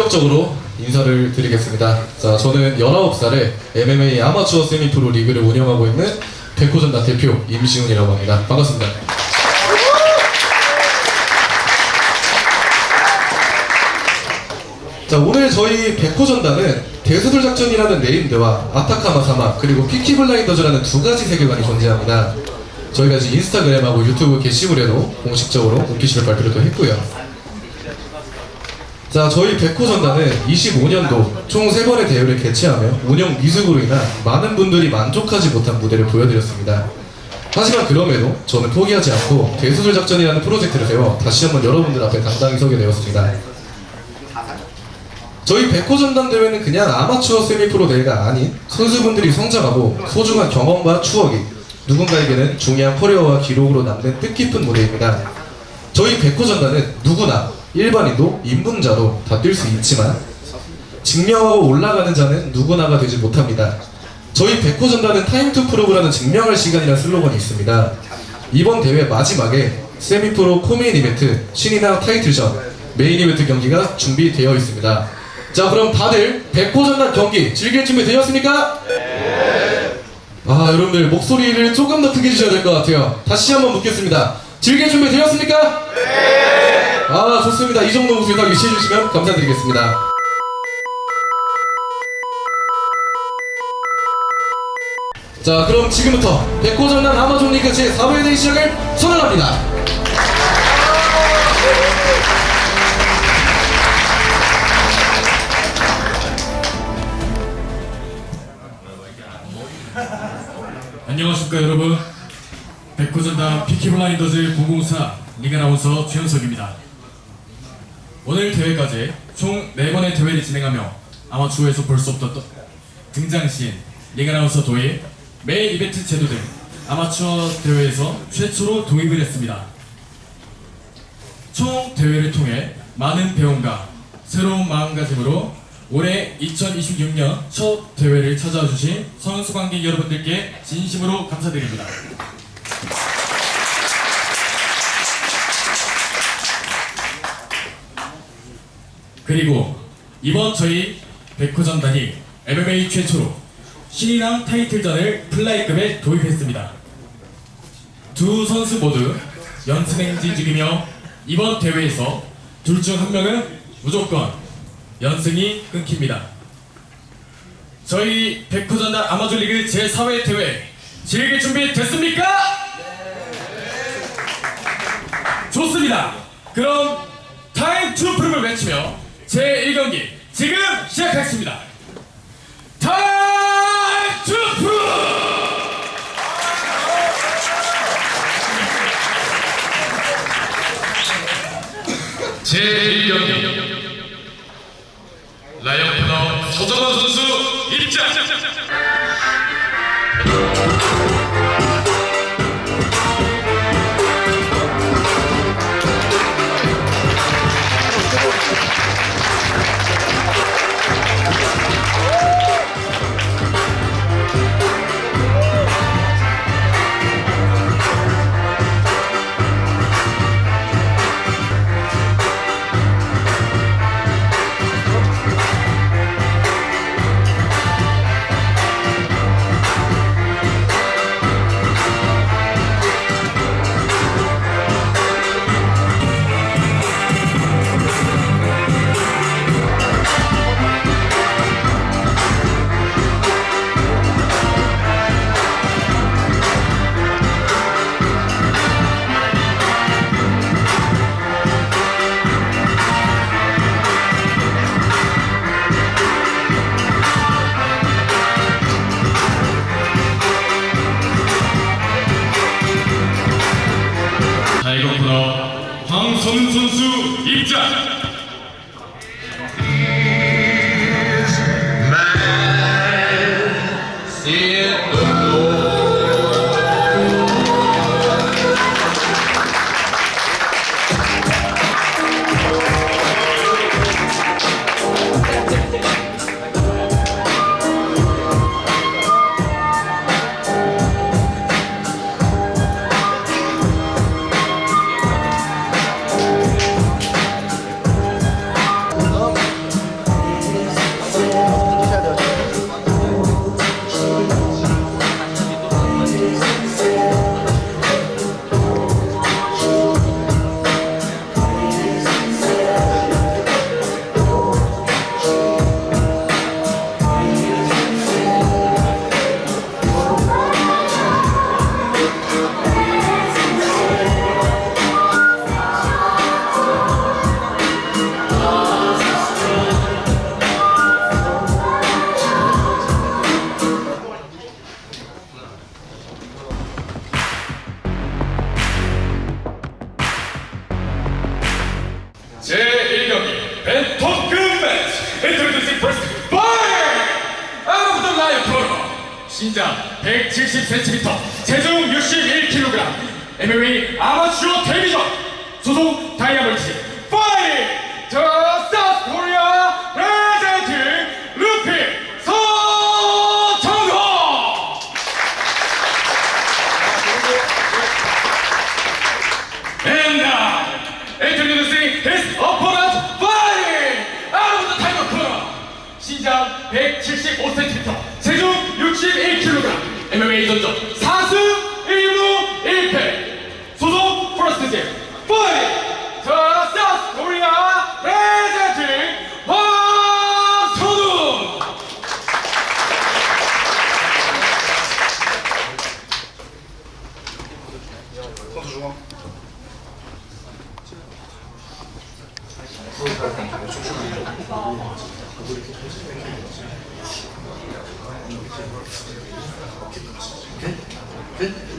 본격적으로 인사를 드리겠습니다. 자, 저는 19살에 MMA 아마추어 세미프로 리그를 운영하고 있는 백호전단 대표 임시훈이라고 합니다. 반갑습니다. 자, 오늘 저희 백호전단은 대수들 작전이라는 네임드와 아타카마 사막 그리고 피키 블라인더즈라는 두 가지 세계관이 존재합니다. 저희가 이제 인스타그램하고 유튜브 게시물에도 공식적으로 오피셜 발표를 또 했고요. 자, 저희 백호 전단은 25년도 총 3번의 대회를 개최하며 운영 미숙으로 인한 많은 분들이 만족하지 못한 무대를 보여드렸습니다. 하지만 그럼에도 저는 포기하지 않고 대수술 작전이라는 프로젝트를 세워 다시 한번 여러분들 앞에 당당히 서게 되었습니다. 저희 백호 전단 대회는 그냥 아마추어 세미프로 대회가 아닌 선수분들이 성장하고 소중한 경험과 추억이 누군가에게는 중요한 커리어와 기록으로 남는 뜻깊은 무대입니다. 저희 백호 전단은 누구나 일반인도 입문자도 다뛸 수 있지만 증명하고 올라가는 자는 누구나가 되지 못합니다. 저희 백호 전단은 타임 투 프로브라는 증명할 시간이라는 슬로건이 있습니다. 이번 대회 마지막에 세미프로 코메인 이벤트 신인왕 타이틀전 메인 이벤트 경기가 준비되어 있습니다. 자 그럼 다들 백호 전단 경기 즐길 준비 되셨습니까? 아 여러분들 목소리를 조금 더 크게 해주셔야 될 것 같아요. 다시 한번 묻겠습니다. 즐길 준비 되셨습니까? 아 좋습니다. 이 정도 목소리 딱 유치해 주시면 감사드리겠습니다. 자 그럼 지금부터 백호전단 아마존 리그 제4회 대회 시작을 선언합니다. 안녕하십니까 여러분 백호전당 피키블라인더즈 004 리그아나운서 최현석입니다 오늘 대회까지 총 4번의 대회를 진행하며 아마추어에서 볼 수 없던 등장시인 리그아나운서 도입 메인 이벤트 제도 등 아마추어 대회에서 최초로 도입을 했습니다 총 대회를 통해 많은 배움과 새로운 마음가짐으로 올해 2026년 첫 대회를 찾아와 주신 선수 관객 여러분들께 진심으로 감사드립니다. 그리고 이번 저희 백호전단이 MMA 최초로 신인왕 타이틀전을 플라이급에 도입했습니다. 두 선수 모두 연승행진 중이며 이번 대회에서 둘 중 한 명은 무조건 연승이 끊깁니다. 저희 백호전단 아마존 리그 제4회 대회 즐길 준비 됐습니까? 좋습니다. 그럼 타임 투 프로를 외치며 제1경기 지금 시작하겠습니다. 신장 170cm, 체중 61kg, MMA 아마추어 데뷔전 소속 다이아몬드 파이팅! 저 사우스 코리아 레전드 루피 서정호! And now,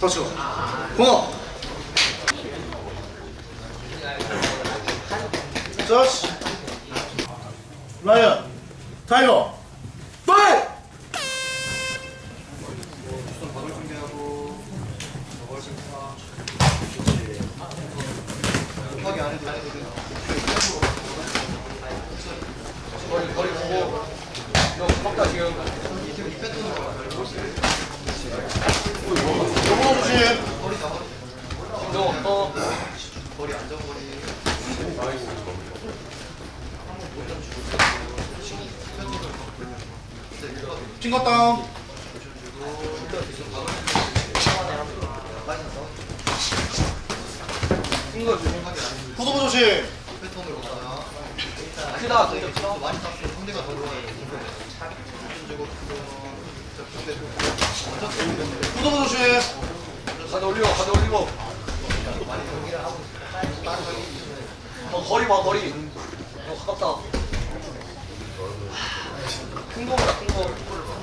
터치고 공업 라이언 타이거 요거 조심 핑거 다운 후두부 조심. 크다 근데 크다. 많이 땄어 상대가 더 좋아해 후두부 조심. 가져 올리고 가져 올리고. 어 거리 봐 거리. 어 가깝다. 큰 거보다 큰거.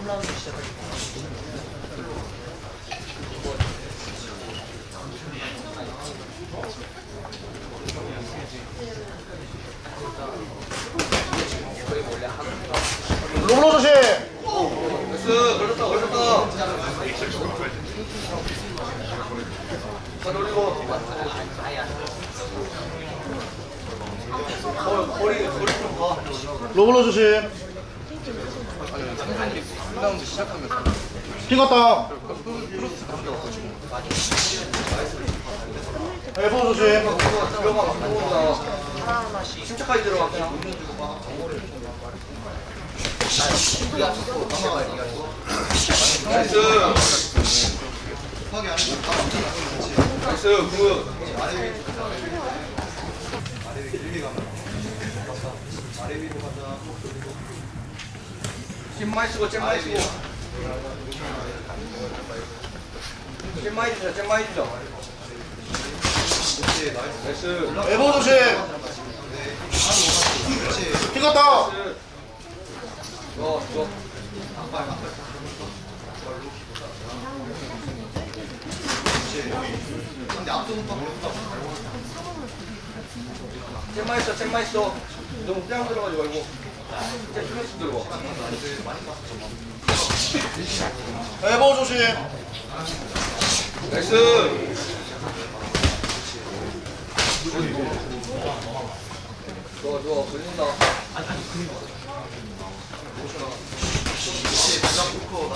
3라운드 시작할 로 블로 조심 나이스 걸렸다 걸렸다 가져 올리고 거, 거리 거리 좀봐 로블로 조심 핑거 다운 엘보 조심 들어가 침착하게 들어가 그냥 나이스. 나이스 굿. 잼 많이 쓰고 잼 많이 쓰고. 잼 많이 주자 잼 많이 주자. 나이스. 엘보 조심 핑거 다운 좋아 좋아 잼 맛있어 잼 맛있어. 너무 뺨 들어가지 말고. 잼 조금씩 들어가 엘보 조심. 나이스 좋아 좋아. 걸린다.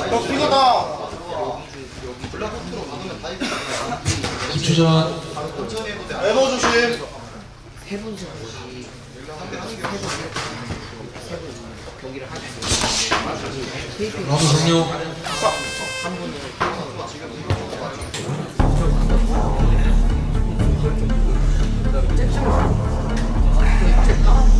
형 핑거 다운 10초 엘보 조심. 라운드 종료. 십초 Oh.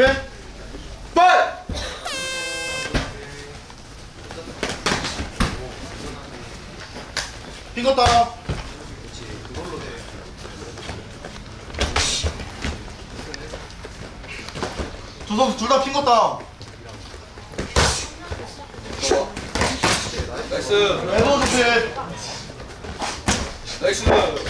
오케이? 빨! 핑거 따라. 두 선수 둘다 핑거 따. 나이스. 해보 좋지. 나이스.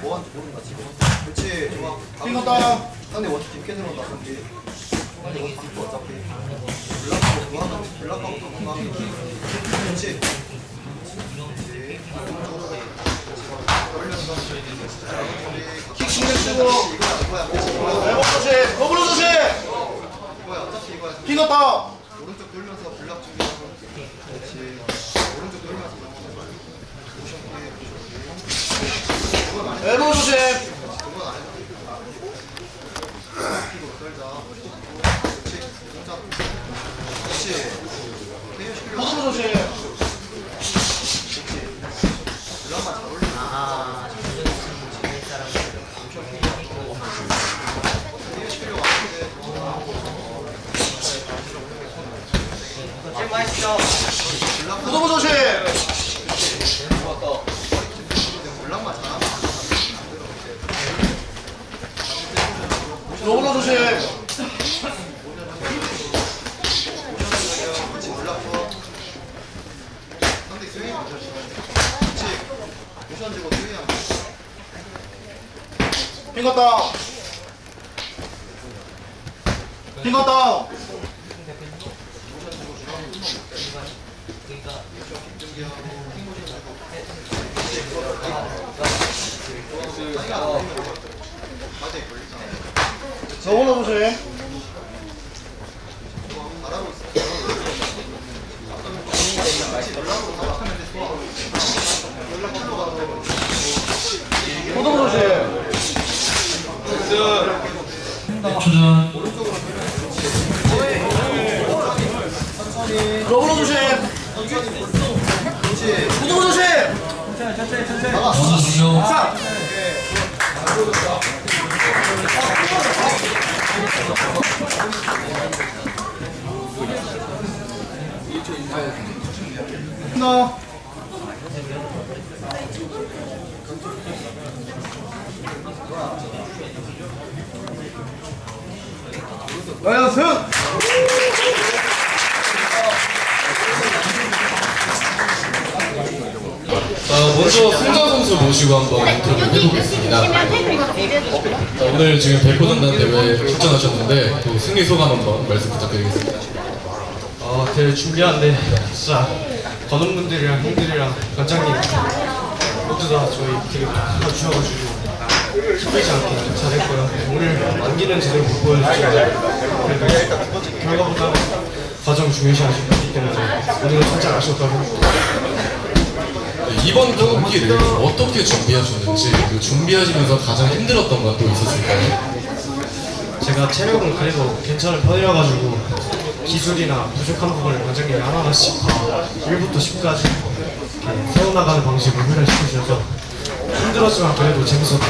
핑 걷다. 아, 오케이 큰 거야 머리 좀 보고 핑 걷다. 상대 원투 뒷캐 들어온다 상대 상대 원투 어차피 블락하고 하면 블락하고 하면 그렇지 킥 신경 쓰고. 엘보 조심. 더블로 조심. 이거야 어차피 이거야 핑 걷다. 오른쪽 돌면서 블락 준비하고 그렇지 오른쪽 돌면서 엘보 조심. 조심. 그렇지 올라프 상대 스윙 걷다. 핑 걷다. 바지에 걸리잖아 더블로 조심. 더블로 조심. 더블로 조심. 자. 너. 연승. 자, 먼저 승자 선수 모시고 한번 인터뷰 해보겠습니다. 자, 오늘 지금 백호전단 대회 출전하셨는데 또 승리 소감 한번 말씀 부탁드리겠습니다. 어, 대회 준비하는데 진짜 관원 분들이랑 형들이랑 관장님 모두 다 저희 되게 도와주셔가지고 힘들지 않게 잘했고요. 오늘 만기는 제대로 못 그래도 결과보다 과정 중요시하시기 때문에 오늘은 살짝 아쉬웠다고 네, 이번 경기를 어떻게 준비하셨는지 그리고 준비하시면서 가장 힘들었던 건 또 있었을까요? 제가 체력은 그래도 괜찮은 편이라가지고 기술이나 부족한 부분을 관장님이 하나하나씩 다 1부터 10까지 이렇게 세워나가는 방식으로 훈련을 시켜주셔서 힘들었지만 그래도 재밌었던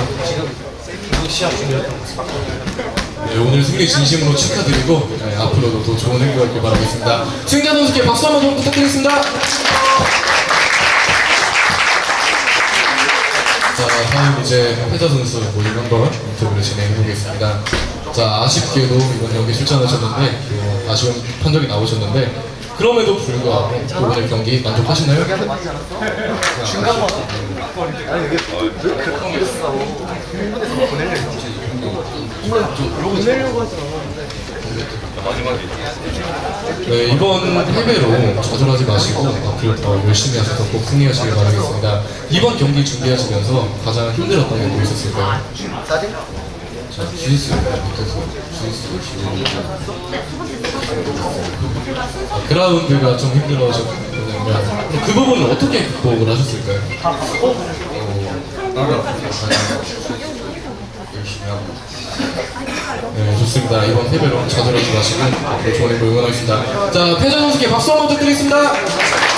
그 시합 중이었던 것 같습니다. 네, 오늘 승리 진심으로 축하드리고 네, 앞으로도 더 좋은 행보가 있길 바라겠습니다. 승자 선수께 박수 한번 좀 부탁드리겠습니다. 자, 다음 이제 패자 선수 모임 한번 인터뷰를 진행해 보겠습니다. 자, 아쉽게도 이번 경기 출전하셨는데 그 아쉬운 판정이 나오셨는데 그럼에도 불구하고 또 오늘 경기 만족하시나요? 네, 이번 패배로 좌절하지 마시고 앞으로 더 열심히 하셔서 꼭 승리하시길 바라겠습니다. 이번 경기 준비하시면서 가장 힘들었던 게 뭐 있었을까요? 자, 주짓수를 못해서 주짓수 아, 그라운드가 좀 힘들어졌거든요. 그 부분을 어떻게 극복을 하셨을까요? 어, 하고 네, 좋습니다. 이번 패배로 좌절하지 마시고 앞으로 좋은 행보 응원하겠습니다. 자, 패자 선수께 박수 한번 부탁드리겠습니다.